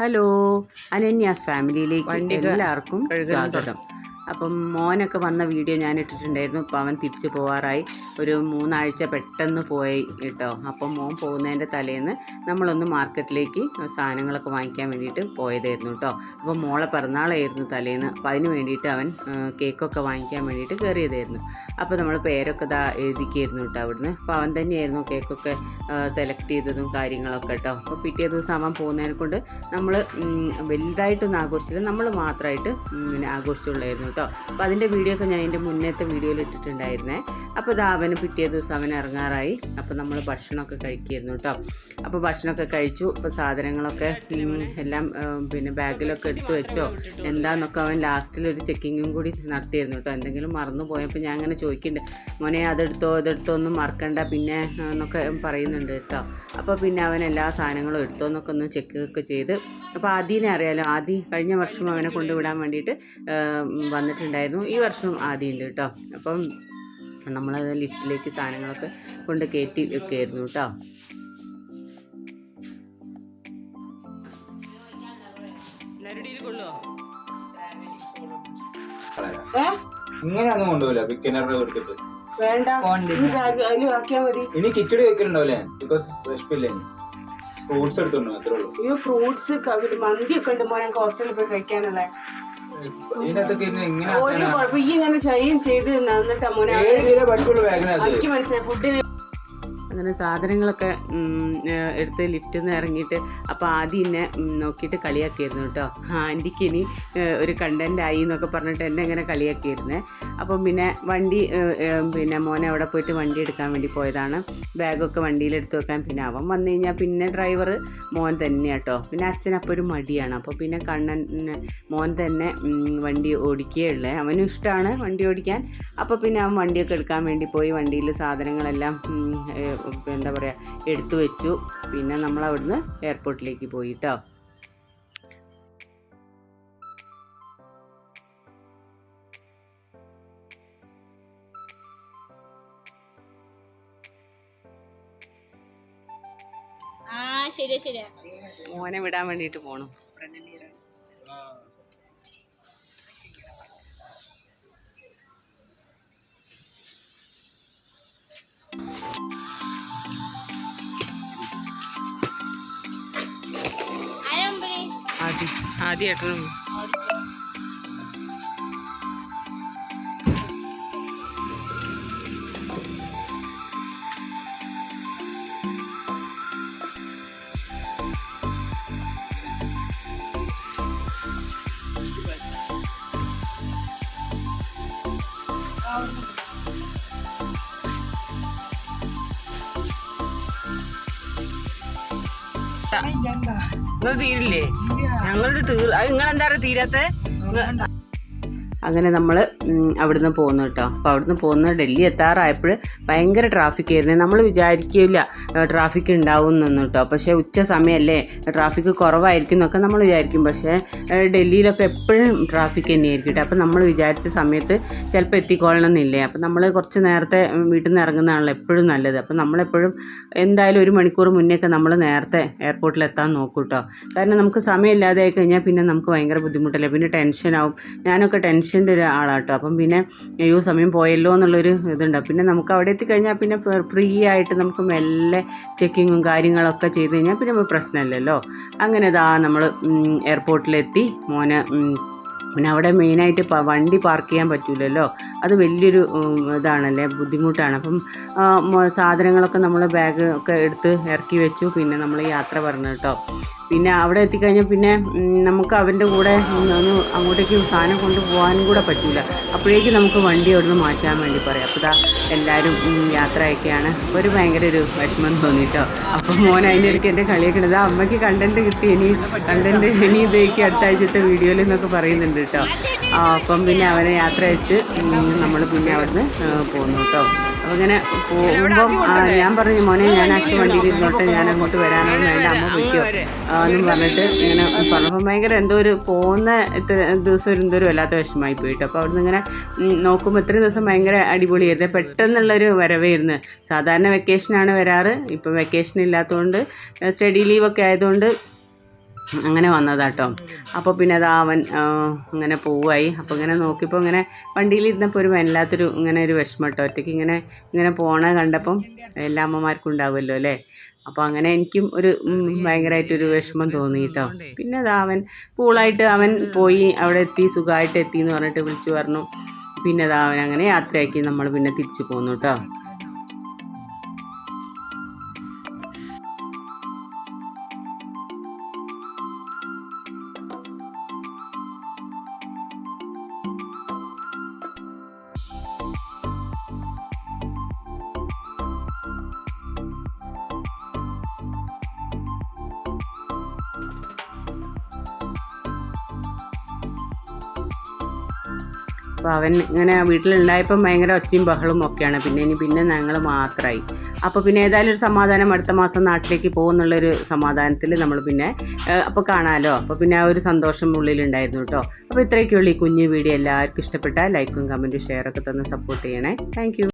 Hello അനന്യാസ് ഫാമിലിയിലേക്ക് എല്ലാവർക്കും സ്വാഗതം. അപ്പം മോനൊക്കെ വന്ന വീഡിയോ ഞാൻ ഇട്ടിട്ടുണ്ടായിരുന്നു അപ്പോൾ അവൻ തിരിച്ചു പോവാറായി. ഒരു മൂന്നാഴ്ച പെട്ടെന്ന് പോയി കേട്ടോ. അപ്പം മോൻ പോകുന്നതിന്റെ തലേന്ന് നമ്മളൊന്ന് മാർക്കറ്റിലേക്ക് സാധനങ്ങളൊക്കെ വാങ്ങിക്കാൻ വേണ്ടിയിട്ട് പോയതായിരുന്നു കേട്ടോ. അപ്പോൾ മോളെ പിറന്നാളായിരുന്നു തലേന്ന്. അപ്പോൾ അതിന് വേണ്ടിയിട്ട് അവൻ കേക്കൊക്കെ വാങ്ങിക്കാൻ വേണ്ടിയിട്ട് കയറിയതായിരുന്നു. അപ്പോൾ നമ്മൾ പേരൊക്കെ ഇതാ എഴുതിക്കായിരുന്നു കേട്ടോ അവിടുന്ന്. അപ്പോൾ അവൻ തന്നെയായിരുന്നു കേക്കൊക്കെ സെലക്ട് ചെയ്തതും കാര്യങ്ങളൊക്കെ കേട്ടോ. അപ്പോൾ പിറ്റേ ദിവസം അവൻ പോകുന്നതിനെ കൊണ്ട് നമ്മൾ വലുതായിട്ടൊന്നും ആഘോഷിച്ചില്ല. നമ്മൾ മാത്രമായിട്ട് ആഘോഷിച്ചുള്ളായിരുന്നു കേട്ടോ. അപ്പോൾ അതിന്റെ വീഡിയോ ഒക്കെ ഞാൻ എന്റെ മുന്നേത്തെ വീഡിയോയിൽ ഇട്ടിട്ടുണ്ടായിരുന്നേ. അപ്പോൾ ഇത് അവന് പിറ്റേ ദിവസം അവൻ ഇറങ്ങാറായി. അപ്പോൾ നമ്മൾ ഭക്ഷണമൊക്കെ കഴിക്കുമായിരുന്നു കേട്ടോ അപ്പോൾ ഭക്ഷണമൊക്കെ കഴിച്ചു. അപ്പോൾ സാധനങ്ങളൊക്കെ എല്ലാം പിന്നെ ബാഗിലൊക്കെ എടുത്തു വെച്ചോ. എന്താന്നൊക്കെ അവൻ ലാസ്റ്റിൽ ഒരു ചെക്കിങ്ങും കൂടി നടത്തിയിരുന്നു കേട്ടോ എന്തെങ്കിലും മറന്നു പോയപ്പോൾ ഞാൻ അങ്ങനെ ചോദിക്കുന്നുണ്ട് മോനെ അതെടുത്തോ ഇതെടുത്തോ ഒന്നും മറക്കണ്ട. പിന്നെ എന്നൊക്കെ പറയുന്നുണ്ട് കേട്ടോ അപ്പോൾ പിന്നെ അവൻ എല്ലാ സാധനങ്ങളും എടുത്തോ എന്നൊക്കെ ഒന്ന് ചെക്ക് ഒക്കെ ചെയ്ത് അപ്പോൾ ആദ്യനെ അറിയാലോ. ആദ്യ കഴിഞ്ഞ വർഷം അവനെ കൊണ്ടുവിടാൻ വേണ്ടിയിട്ട് വന്നിട്ടുണ്ടായിരുന്നു. ഈ വർഷം ആദ്യം ഉണ്ട് കേട്ടോ അപ്പം നമ്മളത് ലിഫ്റ്റിലേക്ക് സാധനങ്ങളൊക്കെ കൊണ്ട് കയറ്റി വെക്കുമായിരുന്നു കേട്ടോ ഇങ്ങനെയൊന്നും കൊണ്ടുപോകില്ല. ബിക്കിനറിനെ കൊടുത്തിട്ട്. വേണ്ട. ഈ ബാഗ് അതിൽ ആക്കിയാൽ മതി. ഇനി കിച്ചടി വെക്കലുണ്ടാവില്ലേ? ബിക്കോസ് വിശപ്പില്ലേ ഫ്രൂട്ട്സ് എടുത്തോണ്ടോ അത്രേ ഉള്ളൂ. ഈ ഫ്രൂട്ട്സ് മന്തി ഒക്കെ ഉണ്ട് മോനെ ഹോസ്റ്റലിൽ പോയി ഇങ്ങനെ ഒരു. കുഴപ്പം ഈ ഇങ്ങനെ ചെയ്ത് നിന്നിട്ടാ മോനെ പറ്റുള്ളൂ ബാഗിനകത്ത് മനസ്സിലായി ഫുഡിന് അങ്ങനെ സാധനങ്ങളൊക്കെ എടുത്ത് ലിഫ്റ്റിൽ നിന്ന് ഇറങ്ങിയിട്ട് അപ്പോൾ ആദ്യം എന്നെ നോക്കിയിട്ട് കളിയാക്കിയിരുന്നു കേട്ടോ ആന്റിക്ക് ഇനി ഒരു കണ്ടന്റ് ആയി എന്നൊക്കെ പറഞ്ഞിട്ട് എന്നെ ഇങ്ങനെ കളിയാക്കിയിരുന്നേ. അപ്പം പിന്നെ വണ്ടി പിന്നെ മോനെ അവിടെ പോയിട്ട് വണ്ടി എടുക്കാൻ വേണ്ടി പോയതാണ്. ബാഗൊക്കെ വണ്ടിയിൽ എടുത്ത് വെക്കാൻ പിന്നെ അവൻ വന്നു കഴിഞ്ഞാൽ പിന്നെ ഡ്രൈവർ മോൻ തന്നെയാണ് കേട്ടോ പിന്നെ അച്ഛൻ അപ്പോൾ ഒരു മടിയാണ്. അപ്പോൾ പിന്നെ കണ്ണൻ മോൻ തന്നെ വണ്ടി ഓടിക്കുകയുള്ളേ അവനും ഇഷ്ടമാണ് വണ്ടി ഓടിക്കാൻ. അപ്പോൾ പിന്നെ അവൻ വണ്ടിയൊക്കെ എടുക്കാൻ വേണ്ടി പോയി. വണ്ടിയിൽ സാധനങ്ങളെല്ലാം എന്താ പറയുക എടുത്തു വെച്ചു. പിന്നെ നമ്മൾ അവിടുന്ന് എയർപോർട്ടിലേക്ക് പോയി കേട്ടോ മോനെ വിടാൻ വേണ്ടിയിട്ട് പോണു. ആരമ്പലേ ആദ്യം ആദ്യമായിട്ടും നിങ്ങൾ തീരില്ലേ? ഞങ്ങളുടെ തീർ അത് നിങ്ങളെന്താ തീരാത്ത? അങ്ങനെ നമ്മൾ അവിടുന്ന് പോന്നു കേട്ടോ. അപ്പോൾ അവിടുന്ന് പോകുന്ന ഡൽഹി എത്താറായപ്പോൾ ഭയങ്കര ട്രാഫിക് ആയിരുന്നു. നമ്മൾ വിചാരിക്കില്ല ട്രാഫിക് ഉണ്ടാവും എന്നൊന്നും കേട്ടോ പക്ഷേ ഉച്ച സമയമല്ലേ ട്രാഫിക് കുറവായിരിക്കും എന്നൊക്കെ നമ്മൾ വിചാരിക്കും. പക്ഷേ ഡൽഹിയിലൊക്കെ എപ്പോഴും ട്രാഫിക് തന്നെയായിരിക്കും കേട്ടോ അപ്പോൾ നമ്മൾ വിചാരിച്ച സമയത്ത് ചിലപ്പോൾ എത്തിക്കൊള്ളണം എന്നില്ലേ അപ്പോൾ നമ്മൾ കുറച്ച് നേരത്തെ വീട്ടിൽ നിന്ന് ഇറങ്ങുന്നതാണല്ലോ എപ്പോഴും നല്ലത്. അപ്പോൾ നമ്മളെപ്പോഴും എന്തായാലും ഒരു മണിക്കൂർ മുന്നേ ഒക്കെ നമ്മൾ നേരത്തെ എയർപോർട്ടിൽ എത്താൻ നോക്കും കേട്ടോ കാരണം നമുക്ക് സമയമില്ലാതെ ആയി കഴിഞ്ഞാൽ പിന്നെ നമുക്ക് ഭയങ്കര ബുദ്ധിമുട്ടല്ലേ. പിന്നെ ടെൻഷനാവും ഞാനൊക്കെ ടെൻഷന്റെ ഒരു ആളാട്ടോ. അപ്പം പിന്നെ അയ്യോ സമയം പോയല്ലോ എന്നുള്ളൊരു ഇതുണ്ട്. പിന്നെ നമുക്ക് അവിടെ എത്തിക്കഴിഞ്ഞാൽ പിന്നെ ഫ്രീ ആയിട്ട് നമുക്ക് മെല്ലെ ചെക്കിങ്ങും കാര്യങ്ങളൊക്കെ ചെയ്ത് കഴിഞ്ഞാൽ പിന്നെ നമുക്ക് പ്രശ്നമില്ലല്ലോ. അങ്ങനെ ഇതാ നമ്മൾ എയർപോർട്ടിലെത്തി മോനെ പിന്നെ അവിടെ മെയിനായിട്ട് വണ്ടി പാർക്ക് ചെയ്യാൻ പറ്റൂലല്ലോ. അത് വലിയൊരു ഇതാണല്ലേ ബുദ്ധിമുട്ടാണ്. അപ്പം സാധനങ്ങളൊക്കെ നമ്മൾ ബാഗ് ഒക്കെ എടുത്ത് ഇറക്കി വെച്ചു. പിന്നെ നമ്മൾ യാത്ര പറഞ്ഞു കേട്ടോ. പിന്നെ അവിടെ എത്തിക്കഴിഞ്ഞാൽ പിന്നെ നമുക്ക് അവന്റെ കൂടെ ഒന്ന് അങ്ങോട്ടേക്ക് സാധനം കൊണ്ടുപോകാനും കൂടെ പറ്റില്ല അപ്പോഴേക്കും നമുക്ക് വണ്ടി അവിടുന്ന് മാറ്റാൻ വേണ്ടി പറയാം. അപ്പോൾ ഇതാ എല്ലാവരും യാത്രയൊക്കെയാണ്. ഒരു ഭയങ്കര ഒരു വിഷമം തോന്നിയിട്ടോ അപ്പം മോൻ അതിനിടയ്ക്ക് എന്റെ കളിയൊക്കെ അമ്മയ്ക്ക് കണ്ടന്റ് കിട്ടി. ഇനി കണ്ടന്റ് ഇനി ഇതേക്ക് അടുത്ത ആഴ്ചത്തെ വീഡിയോയിൽ എന്നൊക്കെ പറയുന്നുണ്ട് കേട്ടോ. അപ്പം പിന്നെ അവനെ യാത്ര അയച്ച് നമ്മൾ പിന്നെ അവിടുന്ന് പോന്നു കേട്ടോ. അപ്പോൾ ഇങ്ങനെ പോകുമ്പം ഞാൻ പറഞ്ഞു മോനെ ഞാൻ അച്ഛൻ വണ്ടിയിൽ ഇരുന്നോട്ടെ ഞാൻ അങ്ങോട്ട് വരാനോ വേണ്ട. അമ്മ പോയിക്കോ. ആ, എന്നും പറഞ്ഞിട്ട് ഇങ്ങനെ പറഞ്ഞപ്പോൾ ഭയങ്കര എന്തോ ഒരു പോകുന്ന ദിവസം ഒരു എന്തോ ഒരു വല്ലാത്ത വിഷമമായി പോയിട്ട്. അപ്പോൾ അവിടുന്ന് ഇങ്ങനെ നോക്കുമ്പോൾ ഇത്രയും ദിവസം ഭയങ്കര അടിപൊളിയായിരുന്നു. പെട്ടെന്നുള്ളൊരു വരവായിരുന്നു. സാധാരണ വെക്കേഷനാണ് വരാറ്. ഇപ്പം വെക്കേഷൻ ഇല്ലാത്തതുകൊണ്ട് സ്റ്റഡി ലീവൊക്കെ ആയതുകൊണ്ട് അങ്ങനെ വന്നതാട്ടോ. അപ്പോൾ പിന്നെ അത് അവൻ ഇങ്ങനെ പോവായി. അപ്പോൾ ഇങ്ങനെ നോക്കിയപ്പോൾ ഇങ്ങനെ വണ്ടിയിലിരുന്നപ്പോൾ ഒരു വല്ലാത്തൊരു ഇങ്ങനെ ഒരു വിഷമം കേട്ടോ. ഒറ്റയ്ക്ക് ഇങ്ങനെ ഇങ്ങനെ പോണ കണ്ടപ്പം എല്ലാ അമ്മമാർക്കും ഉണ്ടാവുമല്ലോ അല്ലേ? അപ്പോൾ അങ്ങനെ എനിക്കും ഒരു ഭയങ്കരമായിട്ടൊരു വിഷമം തോന്നി കേട്ടോ പിന്നെ അത് അവൻ കൂളായിട്ട് അവൻ പോയി അവിടെ എത്തി സുഖമായിട്ട് എത്തി എന്ന് പറഞ്ഞിട്ട് വിളിച്ചു പറഞ്ഞു. പിന്നെ അത് അവൻ അങ്ങനെ യാത്രയാക്കി നമ്മൾ പിന്നെ തിരിച്ചു പോന്നു കേട്ടോ അപ്പോൾ അവൻ ഇങ്ങനെ വീട്ടിലുണ്ടായപ്പം ഭയങ്കര ഒച്ചയും ബഹളും ഒക്കെയാണ്. പിന്നെ ഇനി പിന്നെ ഞങ്ങൾ മാത്രമായി അപ്പോൾ പിന്നെ ഏതായാലും ഒരു സമാധാനം അടുത്ത മാസം നാട്ടിലേക്ക് പോകുന്നുള്ളൊരു സമാധാനത്തിൽ നമ്മൾ പിന്നെ അപ്പോൾ കാണാമല്ലോ അപ്പോൾ പിന്നെ ആ ഒരു സന്തോഷം ഉള്ളിലുണ്ടായിരുന്നു കേട്ടോ അപ്പോൾ ഇത്രയൊക്കെയുള്ളൂ ഈ കുഞ്ഞു വീഡിയോ. എല്ലാവർക്കും ഇഷ്ടപ്പെട്ട ലൈക്കും കമന്റും ഷെയറൊക്കെ തന്ന് സപ്പോർട്ട് ചെയ്യണേ. താങ്ക്